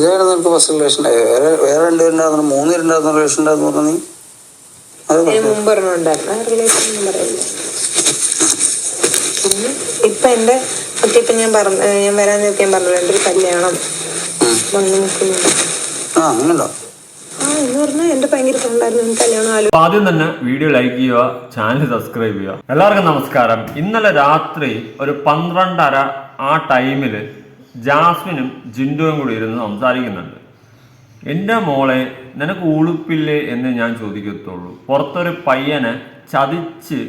ഇതായിരുന്നു നിനക്ക് first relation വേറെ വേറെ രണ്ടുപേരുണ്ടായിരുന്നു മൂന്ന് പേരുണ്ടായിരുന്നു റിലേഷൻ ഉണ്ടായിരുന്നു പറഞ്ഞു നീ? ഉണ്ടായിരുന്നു. ഇപ്പൊ എന്റെ കുട്ടി ഇപ്പൊ ഞാൻ പറഞ്ഞ ഞാൻ വരാൻ നോക്കി ഞാൻ പറഞ്ഞു എന്റെ ഒരു കല്യാണം വന്നു നിൽക്കുന്നുണ്ട്. ആ അങ്ങനെയുണ്ടോ? ആദ്യം തന്നെ വീഡിയോ ലൈക്ക് ചെയ്യുക ചാനൽ സബ്സ്ക്രൈബ് ചെയ്യുക. എല്ലാവർക്കും നമസ്കാരം. ഇന്നലെ രാത്രി ഒരു പന്ത്രണ്ടര ആ ടൈമിൽ ജാസ്മിനും ജിൻഡോയും കൂടി ഇരുന്ന് സംസാരിക്കുന്നുണ്ട്. എന്റെ മോളെ നിനക്ക് ഉളുപ്പില്ലേ എന്ന് ഞാൻ ചോദിക്കത്തുള്ളൂ. പുറത്തൊരു പയ്യനെ ചതിച്ച്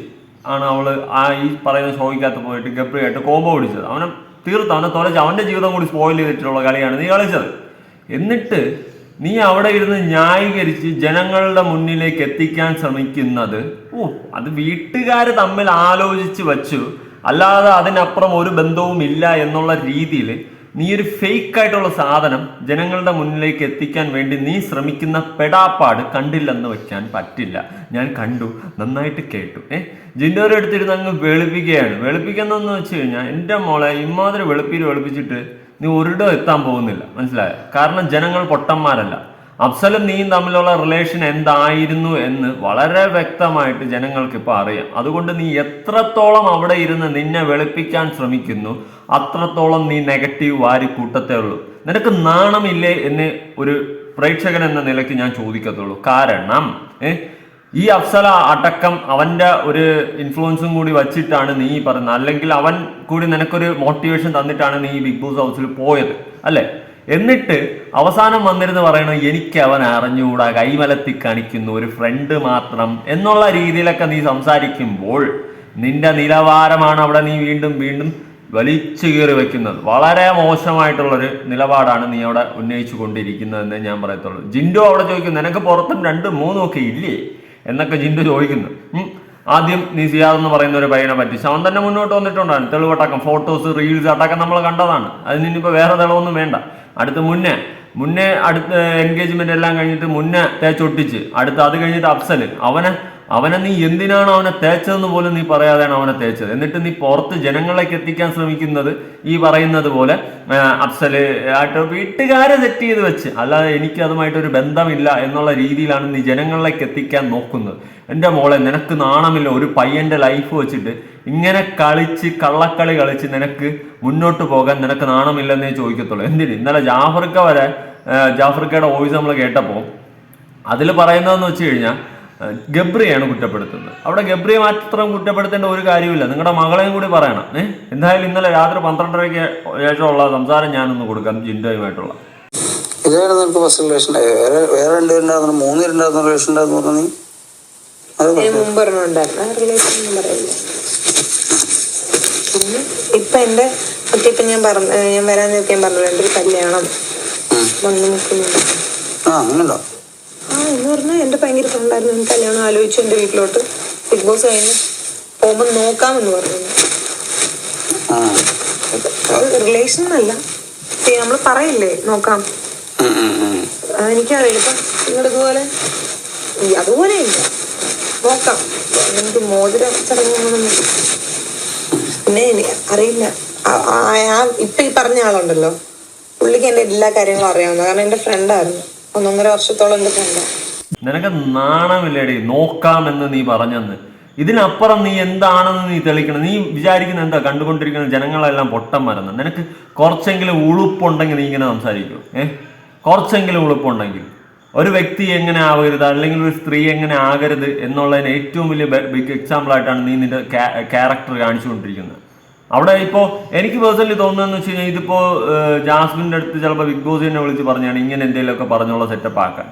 ആണ് അവൾ ആ ഈ പറയുന്ന ഷോയ്ക്കകത്ത് പോയിട്ട് ഗബ്രിയായിട്ട് കോമ്പോ പിടിച്ചത്. അവനെ തീർത്ത് അവനെ തുലച്ച് അവന്റെ ജീവിതം കൂടി സ്പോയിൽ ചെയ്തിട്ടുള്ള കളിയാണ് നീ കളിച്ചത്. എന്നിട്ട് നീ അവിടെ ഇരുന്ന് ന്യായീകരിച്ച് ജനങ്ങളുടെ മുന്നിലേക്ക് എത്തിക്കാൻ ശ്രമിക്കുന്നത് ഓ അത് വീട്ടുകാർ തമ്മിൽ ആലോചിച്ച് വച്ചു. അല്ലാതെ അതിനപ്പുറം ഒരു ബന്ധവും ഇല്ല എന്നുള്ള രീതിയിൽ നീ ഒരു ഫേക്ക് ആയിട്ടുള്ള സാധനം ജനങ്ങളുടെ മുന്നിലേക്ക് എത്തിക്കാൻ വേണ്ടി നീ ശ്രമിക്കുന്ന പെടാപ്പാട് കണ്ടില്ലെന്ന് വെക്കാൻ പറ്റില്ല. ഞാൻ കണ്ടു നന്നായിട്ട് കേട്ടു. ഏഹ് ജിൻഡോരെ എടുത്തിരുന്ന് അങ്ങ് വെളുപ്പിക്കുകയാണ്. വെളുപ്പിക്കുന്നതെന്ന് വെച്ച് കഴിഞ്ഞാൽ എന്റെ മോളെ ഇമാതിരി വെളുപ്പിയിൽ വെളുപ്പിച്ചിട്ട് നീ ഒരിടം എത്താൻ പോകുന്നില്ല. മനസ്സിലായോ? കാരണം ജനങ്ങൾ പൊട്ടന്മാരല്ല. അഫ്സലും നീയും തമ്മിലുള്ള റിലേഷൻ എന്തായിരുന്നു എന്ന് വളരെ വ്യക്തമായിട്ട് ജനങ്ങൾക്ക് ഇപ്പോൾ അറിയാം. അതുകൊണ്ട് നീ എത്രത്തോളം അവിടെ ഇരുന്ന് നിന്നെ വെളുപ്പിക്കാൻ ശ്രമിക്കുന്നു അത്രത്തോളം നീ നെഗറ്റീവ് വാരി കൂട്ടത്തേ ഉള്ളൂ. നിനക്ക് നാണമില്ലേ എന്ന് ഒരു പ്രേക്ഷകൻ എന്ന നിലയ്ക്ക് ഞാൻ ചോദിക്കത്തുള്ളൂ. കാരണം ഈ അഫ്സല അടക്കം അവന്റെ ഒരു ഇൻഫ്ലുവൻസും കൂടി വച്ചിട്ടാണ് നീ പറയുന്നത്. അല്ലെങ്കിൽ അവൻ കൂടി നിനക്കൊരു മോട്ടിവേഷൻ തന്നിട്ടാണ് നീ ബിഗ് ബോസ് ഹൗസിൽ പോയത് അല്ലേ? എന്നിട്ട് അവസാനം വന്നിരുന്ന് പറയണത് എനിക്ക് അവൻ അറിഞ്ഞുകൂടാ കൈമലത്തി കാണിക്കുന്നു ഒരു ഫ്രണ്ട് മാത്രം. എന്നുള്ള രീതിയിലൊക്കെ നീ സംസാരിക്കുമ്പോൾ നിന്റെ നിലവാരമാണ് അവിടെ നീ വീണ്ടും വീണ്ടും വലിച്ചു കീറി വെക്കുന്നത്. വളരെ മോശമായിട്ടുള്ളൊരു നിലപാടാണ് നീ അവിടെ ഉന്നയിച്ചു കൊണ്ടിരിക്കുന്നതെന്ന് ഞാൻ പറയത്തുള്ളൂ. ജിൻഡോ അവിടെ ചോദിക്കുന്നു നിനക്ക് പുറത്തും രണ്ടും മൂന്നും ഒക്കെ ഇല്ലേ? എന്നൊക്കെ ജിൻഡു ചോദിക്കുന്നു. ആദ്യം നീ സിയാദ് എന്ന് പറയുന്ന ഒരു പയ്യനെ പറ്റിച്ച് അവൻ തന്നെ മുന്നോട്ട് വന്നിട്ടുണ്ടാണ് തെളിവട്ടക്കം ഫോട്ടോസ് റീൽസ് അടക്കം നമ്മൾ കണ്ടതാണ്. അതിന് ഇനിയിപ്പോൾ വേറെ തെളിവൊന്നും വേണ്ട. അടുത്ത് മുന്നേ മുന്നേ അടുത്ത എൻഗേജ്മെന്റ് എല്ലാം കഴിഞ്ഞിട്ട് മുന്നേ തേച്ചൊട്ടിച്ച് അടുത്ത് അത് കഴിഞ്ഞിട്ട് അഫ്സൽ അവനെ അവനെ നീ എന്തിനാണ് അവനെ തേച്ചതെന്ന് പോലും നീ പറയാതെയാണ് അവനെ തേച്ചത്. എന്നിട്ട് നീ പുറത്ത് ജനങ്ങളിലേക്ക് എത്തിക്കാൻ ശ്രമിക്കുന്നത് ഈ പറയുന്നത് പോലെ അഫ്സൽ ആയിട്ട് വീട്ടുകാരെ സെറ്റ് ചെയ്ത് വെച്ച്. അല്ലാതെ എനിക്ക് അതുമായിട്ടൊരു ബന്ധമില്ല എന്നുള്ള രീതിയിലാണ് നീ ജനങ്ങളിലേക്ക് എത്തിക്കാൻ നോക്കുന്നത്. എന്റെ മോളെ നിനക്ക് നാണമില്ല. ഒരു പയ്യന്റെ ലൈഫ് വെച്ചിട്ട് ഇങ്ങനെ കളിച്ച് കള്ളക്കളി കളിച്ച് നിനക്ക് മുന്നോട്ട് പോകാൻ നിനക്ക് നാണമില്ലെന്നേ ചോദിക്കത്തുള്ളൂ. എന്തിന്? ഇന്നലെ ജാഫർക്ക വരെ ജാഫർക്കയുടെ വോയിസ് നമ്മൾ കേട്ടപ്പോൾ അതിൽ പറയുന്നതെന്ന് വെച്ച് കഴിഞ്ഞാൽ ഗബ്രിയാണ് കുറ്റപ്പെടുത്തുന്നത്. അവിടെ ഗബ്രിയെ മാത്രം കുറ്റപ്പെടുത്തേണ്ട ഒരു കാര്യമില്ല നിങ്ങളുടെ മകളെയും കൂടി പറയണം. ഏഹ് എന്തായാലും ഇന്നലെ രാത്രി പന്ത്രണ്ടരയ്ക്ക് ശേഷമുള്ള സംസാരം ഞാനൊന്ന് കൊടുക്കാം ജിൻഡോയുമായിട്ടുള്ള. ഇതായിരുന്നു നിനക്ക് ഫസ്റ്റ് റിലേഷൻ വേറെ വേറെ രണ്ടുപേരുണ്ടായിരുന്നു മൂന്ന് പേരുണ്ടായിരുന്നു റിലേഷൻ ഉണ്ടായിരുന്നു പറഞ്ഞു ഇപ്പൊ എന്റെ മറ്റേ ഇപ്പൊ ഞാൻ പറഞ്ഞ ഞാൻ വരാൻ നിൽക്കാൻ പറഞ്ഞല്ലോ എന്റെ ഒരു കല്യാണം. വന്നു നിൽക്കുന്നുണ്ട്. ആ അങ്ങനെയുണ്ടോ? എന്ന് പറഞ്ഞാൽ എന്റെ ഭയങ്കര ഫ്രണ്ടായിരുന്നു എനിക്ക് കല്യാണം ആലോചിച്ചു എന്റെ വീട്ടിലോട്ട്. ബിഗ് ബോസ് കഴിഞ്ഞ് പോകുമ്പോൾ നോക്കാമെന്ന് പറഞ്ഞു. റിലേഷൻ എന്നല്ല നമ്മൾ പറയില്ലേ നോക്കാം. എനിക്കറിയില്ല. ഇപ്പം നിങ്ങളിതുപോലെ അതുപോലെ ഇല്ല. നോക്കാം. എനിക്ക് മോതിര ചടങ്ങൊന്നും പിന്നെ അറിയില്ല. ഇപ്പൊ ഈ പറഞ്ഞ ആളുണ്ടല്ലോ. പുള്ളിക്ക് എന്റെ എല്ലാ കാര്യങ്ങളും അറിയാവുന്ന കാരണം എന്റെ ഫ്രണ്ടായിരുന്നു ഒന്നൊന്നര വർഷത്തോളം എന്റെ ഫ്രണ്ടാണ് നിനക്ക് നാണമില്ലേടി നോക്കാമെന്ന് നീ പറഞ്ഞെന്ന്. ഇതിനപ്പുറം നീ എന്താണെന്ന് നീ തെളിക്കണം നീ വിചാരിക്കുന്ന എന്താ? കണ്ടുകൊണ്ടിരിക്കുന്ന ജനങ്ങളെല്ലാം പൊട്ടം മരുന്ന് നിനക്ക് കുറച്ചെങ്കിലും ഉളുപ്പുണ്ടെങ്കിൽ നീ ഇങ്ങനെ സംസാരിക്കൂ. ഏ? കുറച്ചെങ്കിലും ഉളുപ്പുണ്ടെങ്കിൽ. ഒരു വ്യക്തി എങ്ങനെ ആവരുത്? അല്ലെങ്കിൽ ഒരു സ്ത്രീ എങ്ങനെ ആകരുത്? എന്നുള്ളതിന് ഏറ്റവും വലിയ ബിഗ് എക്സാമ്പിൾ ആയിട്ടാണ് നീ നിന്റെ ക്യാരക്ടർ കാണിച്ചുകൊണ്ടിരിക്കുന്നത്. അവിടെ ഇപ്പോൾ എനിക്ക് പേഴ്സണലി തോന്നുന്നതെന്ന് വെച്ച് കഴിഞ്ഞാൽ ഇതിപ്പോൾ ജാസ്മിന്റെ അടുത്ത് ചിലപ്പോൾ ബിഗ് ബോസ് തന്നെ വിളിച്ച് പറഞ്ഞാണ് ഇങ്ങനെ എന്തെങ്കിലുമൊക്കെ പറഞ്ഞുള്ള സെറ്റപ്പ് ആക്കാം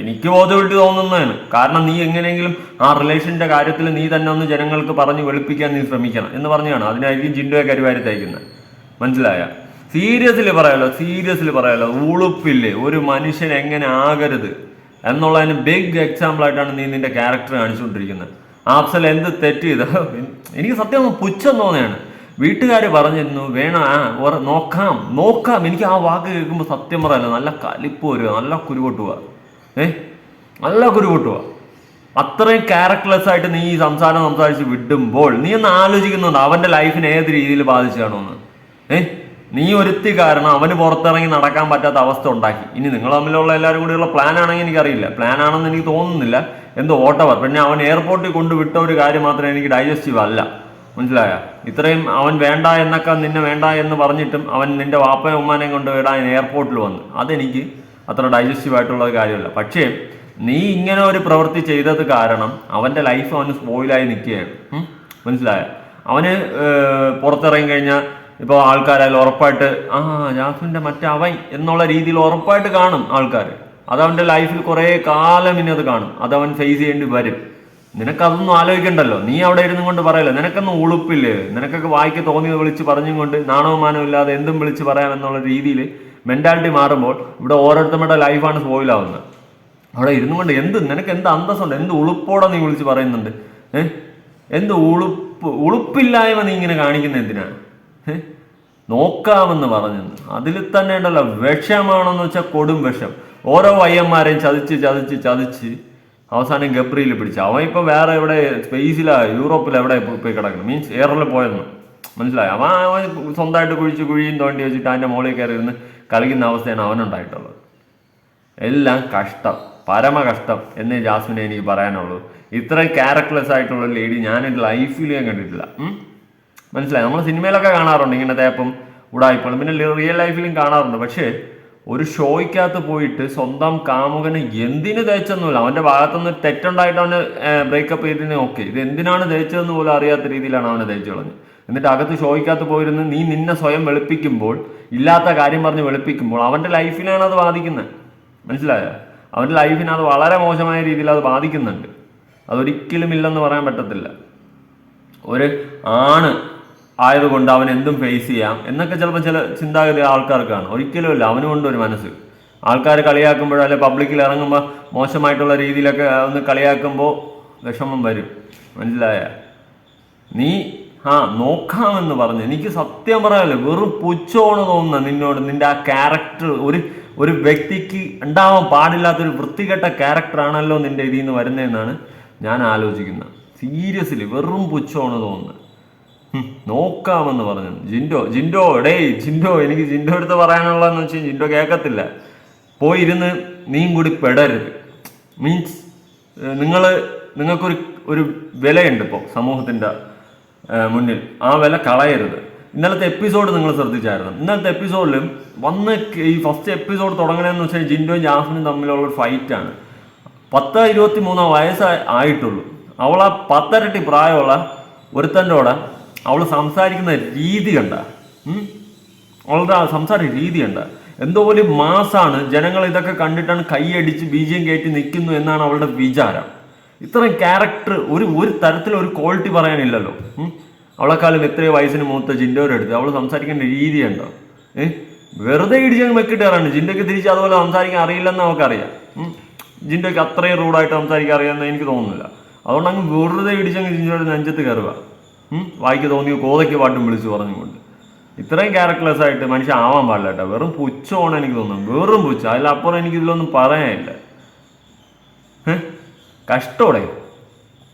എനിക്ക് ബോധവിട്ട് തോന്നുന്നതാണ്. കാരണം നീ എങ്ങനെയെങ്കിലും ആ റിലേഷന്റെ കാര്യത്തിൽ നീ തന്നെ ഒന്ന് ജനങ്ങൾക്ക് പറഞ്ഞ് വെളുപ്പിക്കാൻ നീ ശ്രമിക്കണം എന്ന് പറഞ്ഞാണ്. അതിനായിരിക്കും ജിൻഡോയെ കരുവാരി തയ്ക്കുന്നത് മനസ്സിലായ? സീരിയസ്ലി പറയാലോ സീരിയസ്ലി പറയാലോ ഉളുപ്പില്ലേ? ഒരു മനുഷ്യൻ എങ്ങനെ ആകരുത്? എന്നുള്ളതിന് ബിഗ് എക്സാമ്പിൾ ആയിട്ടാണ് നീ നിന്റെ ക്യാരക്ടർ കാണിച്ചുകൊണ്ടിരിക്കുന്നത് ആപ്സൽ എന്ത് തെറ്റ് ചെയ്ത എനിക്ക് സത്യം പുച്ഛം തോന്നിയാണ് വീട്ടുകാർ പറഞ്ഞിരുന്നു വേണം ആ നോക്കാം നോക്കാം. എനിക്ക് ആ വാക്ക് കേൾക്കുമ്പോൾ സത്യം പറയല്ല നല്ല കലിപ്പ് വരിക നല്ല കുരുപൊട്ടുക ഏ? നല്ല കുരുപൊട്ടുക അത്രയും ക്യാരക്ടർലെസ് ആയിട്ട് നീ ഈ സംസാരം സംസാരിച്ച് വിടുമ്പോൾ നീ ഒന്ന് ആലോചിക്കുന്നുണ്ട് അവന്റെ ലൈഫിനെ ഏത് രീതിയിൽ ബാധിച്ചാണോന്ന് ഏ? നീ ഒരുത്തി കാരണം അവന് പുറത്തിറങ്ങി നടക്കാൻ പറ്റാത്ത അവസ്ഥ ഉണ്ടാക്കി. ഇനി നിങ്ങൾ തമ്മിലുള്ള എല്ലാവരും കൂടിയുള്ള പ്ലാൻ ആണെങ്കിൽ എനിക്കറിയില്ല. പ്ലാൻ ആണെന്ന് എനിക്ക് തോന്നുന്നില്ല. എന്തോ ഓട്ടവർ പിന്നെ അവൻ എയർപോർട്ടിൽ കൊണ്ടുവിട്ട ഒരു കാര്യം മാത്രമേ എനിക്ക് ഡൈജസ്റ്റീവ് അല്ല. മനസ്സിലായ? ഇത്രയും അവൻ വേണ്ട എന്നൊക്കെ നിന്നെ വേണ്ട എന്ന് പറഞ്ഞിട്ടും അവൻ നിന്റെ വാപ്പയും ഉമ്മാനെയും കൊണ്ട് വിടാൻ എയർപോർട്ടിൽ വന്നു. അതെനിക്ക് അത്ര ഡൈജസ്റ്റീവ് ആയിട്ടുള്ള കാര്യമല്ല. പക്ഷേ നീ ഇങ്ങനെ ഒരു പ്രവൃത്തി ചെയ്തത് കാരണം അവന്റെ ലൈഫ് അവന് സ്പോയിലായി നിൽക്കുകയാണ്. മനസ്സിലായ? അവന് പുറത്തിറങ്ങി കഴിഞ്ഞാൽ ഇപ്പോൾ ആൾക്കാരായാലും ഉറപ്പായിട്ട് ആ ജാഫിന്റെ അവൻ എന്നുള്ള രീതിയിൽ ഉറപ്പായിട്ട് കാണും ആൾക്കാർ അതവന്റെ ലൈഫിൽ കുറേ കാലം ഇനി അത് കാണും. അതവൻ ഫേസ് ചെയ്യേണ്ടി വരും. നിനക്കതൊന്നും ആലോചിക്കണ്ടല്ലോ. നീ അവിടെ ഇരുന്നും കൊണ്ട് പറയല്ലോ നിനക്കൊന്നും ഉളുപ്പില്ലേ? നിനക്കൊക്കെ വായിക്ക് തോന്നിയത് വിളിച്ച് പറഞ്ഞും കൊണ്ട് നാണവും മാനവും ഇല്ലാതെ എന്തും വിളിച്ച് പറയാമെന്നുള്ള രീതിയിൽ മെന്റാലിറ്റി മാറുമ്പോൾ ഇവിടെ ഓരോരുത്തരുടെ ലൈഫാണ് സ്പോയിലാവുന്നത് അവിടെ ഇരുന്നും കൊണ്ട് എന്ത് നിനക്ക് എന്ത് അന്തസ്സുണ്ട്? എന്ത് ഉളുപ്പോടെ നീ വിളിച്ച് പറയുന്നുണ്ട്? ഏഹ് എന്ത് ഉളുപ്പ് ഉളുപ്പില്ലായ്മ നീ ഇങ്ങനെ കാണിക്കുന്ന എന്തിനാ? ഏഹ് നോക്കാമെന്ന് പറഞ്ഞു അതിൽ തന്നെ ഉണ്ടല്ലോ വിഷമാണെന്ന് വെച്ചാൽ കൊടും വിഷം. ഓരോ വയ്യന്മാരെയും ചതിച്ച് ചതിച്ച് ചതിച്ച് അവസാനം ഗബ്രിയിൽ പിടിച്ചു. അവൻ ഇപ്പൊ വേറെ എവിടെ സ്പേസിലാ യൂറോപ്പിൽ എവിടെ പോയി കിടക്കണം മീൻസ് എയറിൽ പോയെന്ന്. മനസ്സിലായി? അവൻ അവൻ സ്വന്തമായിട്ട് കുഴിച്ച് കുഴിയും തോണ്ടി വെച്ചിട്ട് അതിന്റെ മുകളിൽ കയറി ഇരുന്ന് കളിക്കുന്ന അവസ്ഥയാണ് അവനുണ്ടായിട്ടുള്ളത്. എല്ലാം കഷ്ടം പരമ കഷ്ടം എന്നേ ജാസ്മിനെ എനിക്ക് പറയാനുള്ളൂ. ഇത്രയും ക്യാരക്ടർലെസ് ആയിട്ടുള്ള ലേഡി ഞാൻ എന്റെ ലൈഫിൽ ഞാൻ കണ്ടിട്ടില്ല? മനസ്സിലായി? നമ്മൾ സിനിമയിലൊക്കെ കാണാറുണ്ട് ഇങ്ങനെ തേപ്പം ഉടായിപ്പോൾ പിന്നെ റിയൽ ലൈഫിലും കാണാറുണ്ട്. പക്ഷേ ഒരു ഷോയ്ക്കകത്ത് പോയിട്ട് സ്വന്തം കാമുകന് എന്തിനു തേച്ചെന്നുമില്ല അവന്റെ ഭാഗത്തുനിന്ന് തെറ്റുണ്ടായിട്ട് അവന് ബ്രേക്കപ്പ് ചെയ്തതിന് ഓക്കെ ഇത് എന്തിനാണ് തേച്ചതെന്ന് പോലും അറിയാത്ത രീതിയിലാണ് അവനെ തേച്ചു കളഞ്ഞത്. എന്നിട്ട് അകത്ത് ഷോയ്ക്കകത്ത് പോയിരുന്ന് നീ നിന്നെ സ്വയം വെളുപ്പിക്കുമ്പോൾ ഇല്ലാത്ത കാര്യം പറഞ്ഞ് വെളുപ്പിക്കുമ്പോൾ അവന്റെ ലൈഫിനാണ് അത് ബാധിക്കുന്നത്. മനസ്സിലായോ? അവന്റെ ലൈഫിന് അത് വളരെ മോശമായ രീതിയിൽ അത് ബാധിക്കുന്നുണ്ട്. അതൊരിക്കലും ഇല്ലെന്ന് പറയാൻ പറ്റത്തില്ല. ഒരു ആണ് ആയതുകൊണ്ട് അവൻ എന്തും ഫേസ് ചെയ്യാം എന്നൊക്കെ ചിലപ്പോൾ ചില ചിന്താഗതി ആൾക്കാർക്കാണ്. ഒരിക്കലും ഇല്ല അവനും ഉണ്ട് ഒരു മനസ്സ്. ആൾക്കാർ കളിയാക്കുമ്പോഴോ അല്ലെ പബ്ലിക്കിൽ ഇറങ്ങുമ്പോൾ മോശമായിട്ടുള്ള രീതിയിലൊക്കെ ഒന്ന് കളിയാക്കുമ്പോൾ വിഷമം വരും. മനസ്സിലായ? നീ ആ നോക്കാമെന്ന് പറഞ്ഞു. എനിക്ക് സത്യം പറയാമല്ലോ വെറും പുച്ഛമാണ് തോന്നുന്നത് നിന്നോട്. നിന്റെ ആ ക്യാരക്ടർ ഒരു ഒരു വ്യക്തിക്ക് ഉണ്ടാവാൻ പാടില്ലാത്തൊരു വൃത്തികെട്ട ക്യാരക്ടറാണല്ലോ നിന്റെ ഇതിൽ നിന്ന് വരുന്നതെന്നാണ് ഞാൻ ആലോചിക്കുന്നത്. സീരിയസ്ലി വെറും പുച്ഛമാണ് തോന്നുന്നത്. നോക്കാമെന്ന് പറഞ്ഞു. ജിൻഡോ ജിൻഡോ ഡേയ് ജിൻഡോ എനിക്ക് ജിൻഡോ എടുത്ത് പറയാനുള്ളതെന്ന് വെച്ചാൽ ജിൻഡോ കേൾക്കത്തില്ല. പോയിരുന്ന് നീയും കൂടി പെടരുത്. മീൻസ് നിങ്ങൾ നിങ്ങൾക്കൊരു ഒരു വിലയുണ്ട് ഇപ്പോൾ സമൂഹത്തിന്റെ മുന്നിൽ. ആ വില കളയരുത്. ഇന്നലത്തെ എപ്പിസോഡ് നിങ്ങൾ ശ്രദ്ധിച്ചായിരുന്നു. ഇന്നലത്തെ എപ്പിസോഡിലും വന്ന് ഈ ഫസ്റ്റ് എപ്പിസോഡ് തുടങ്ങണമെന്ന് വെച്ചാൽ ജിൻഡോയും ജാഫിനും തമ്മിലുള്ള ഒരു ഫൈറ്റാണ്. പത്ത് ഇരുപത്തി മൂന്നോ വയസ്സായി ആയിട്ടുള്ളൂ. അവൾ ആ പത്തരട്ടി പ്രായമുള്ള ഒരുത്തന്റെ കൂടെ അവൾ സംസാരിക്കുന്ന രീതി കണ്ട. അവളുടെ സംസാര രീതി കണ്ട. എന്തോ ഒരു മാസാണ്. ജനങ്ങൾ ഇതൊക്കെ കണ്ടിട്ടാണ് കൈയടിച്ച് ബീജം കയറ്റി നിൽക്കുന്നു എന്നാണ് അവളുടെ വിചാരം. ഇത്രയും ക്യാരക്ടർ ഒരു ഒരു തരത്തിലൊരു ക്വാളിറ്റി പറയാനില്ലല്ലോ. അവളെക്കാളും എത്രയോ വയസ്സിന് മൂത്ത ജിൻഡോരെടുത്ത് അവൾ സംസാരിക്കേണ്ട രീതി ഉണ്ടോ ഏഹ് വെറുതെ ഇടിച്ചങ്ങ് വെക്കിട്ട് കയറാണ് ജിൻഡോയ്ക്ക് തിരിച്ച് അതുപോലെ സംസാരിക്കാൻ അറിയില്ലെന്ന് നമുക്കറിയാം. ഉം. ജിൻഡോയ്ക്ക് അത്രയും റൂഡായിട്ട് സംസാരിക്കാൻ അറിയാമെന്ന് എനിക്ക് തോന്നുന്നില്ല. അതുകൊണ്ട് അങ്ങ് വെറുതെ ഇടിച്ചങ്ങ് ജിൻഡോയുടെ നെഞ്ചത്ത് കയറുക. വായിക്ക് തോന്നിയ കോതയ്ക്ക് പാട്ടും വിളിച്ചു പറഞ്ഞുകൊണ്ട്. ഇത്രയും ക്യാരക്ടർലെസ് ആയിട്ട് മനുഷ്യൻ ആവാൻ പാടില്ല കേട്ടോ. വെറും പുച്ഛമാണ് എനിക്ക് തോന്നുന്നത്. വെറും പുച്ഛം. അതിലപ്പുറം എനിക്ക് ഇതിലൊന്നും പറയാനില്ല? കഷ്ടോടെ.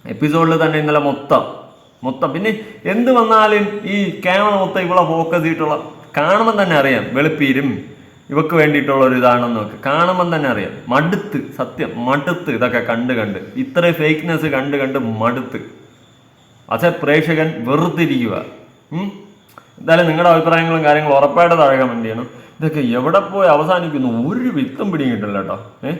എപ്പിസോഡിൽ തന്നെ ഇന്നലെ മൊത്തം. മൊത്തം. പിന്നെ എന്ത് വന്നാലും ഈ ക്യാമറ മൊത്തം ഇവിടെ ഫോക്കസ് ചെയ്തിട്ടുള്ള കാണുമ്പോൾ തന്നെ അറിയാം. വെളുപ്പീരും ഇവക്ക് വേണ്ടിയിട്ടുള്ള ഒരു ഇതാണെന്നൊക്കെ. കാണുമ്പം തന്നെ അറിയാം. മടുത്ത്. സത്യം. മടുത്ത്. ഇതൊക്കെ കണ്ട് കണ്ട്. ഇത്രയും ഫേക്ക്നെസ് കണ്ട് കണ്ട് മടുത്ത്. അച്ഛൻ പ്രേക്ഷകൻ വെറുതിരിക്കുക എന്തായാലും നിങ്ങളുടെ അഭിപ്രായങ്ങളും കാര്യങ്ങളും ഉറപ്പായിട്ട് താഴെ കമന്റ് ചെയ്യണം. ഇതൊക്കെ എവിടെ പോയി അവസാനിക്കുന്നു? ഒരു വിത്തും പിടിയും കിട്ടില്ല കേട്ടോ. ഏഹ്